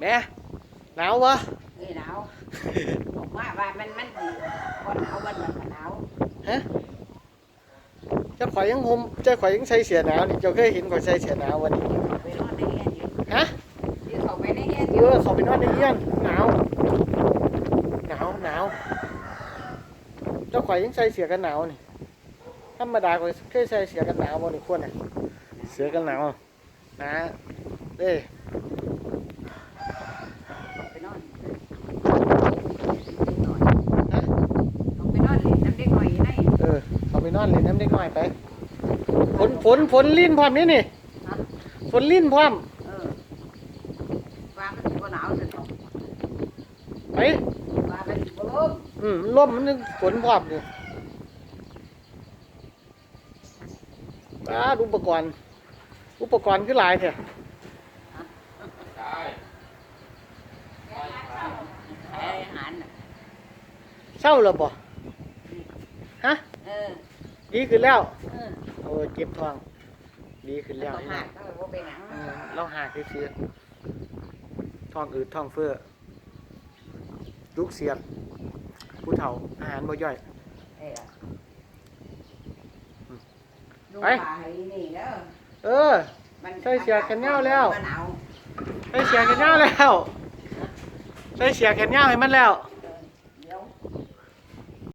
แม่หนาววะเอ้ยหนาวบอกว่าว่ามันมันคนหนาววันมันก็หนาวฮะเจ้าข่อยยังห่มเจ้าข่อยยังใส่เสียหนาวนี่เจ้าเคยเห็นข่อยใส่เสียหนาววันนี้ไปนอนในเฮียนอยู่ฮะที่เขาไปในเฮียนอเอยู่อเขาไปนอนในเฮียนหนาวหนาวหนาวเจ้าข่อยยังใส่เสียกันหนาวนี่ธรรมดาข่อยเคยใส่เสียกันหนาวบ่นี่ควรน่ะเสียกันหนาวนะเด้ ไปนอนเขาไปนอนเล่นน้ำเด็กหน่อย ในเออเขาไปนอนเล่นน้ำเด็กน้อยไปฝนฝนฝนลิ้นพร้อมนี่นี่ฝนลิ้นพร้อมเออว่ามันสิบ่หนาวสิตกไปว่ามันสิบ่ลมอืมล่มมันนึงฝนพร้อมนี่ป้าดอุปกรณ์ อุปกรณ์คือหลายแท้ขายอาหารน่ะเศร้าแล้วบ่ฮะ เออดีขึ้นแล้วเออโอ้ยเจ็บท้อง ดีขึ้นแล้วต้องหักต้องบ่เป็นหยังเออเราหากซื้อๆท้องอืดท้องเฟ้อลูกเสียดผู้เฒ่าอาหารบ่ย่อย เออดูไป ปลาให้นี่เด้อเออ มันใส่เสื้อแขนยาวแล้ว มันหนาวใส่เสียแขนยาวแล้วใส่เสียแขนยาวให้มันแล้ว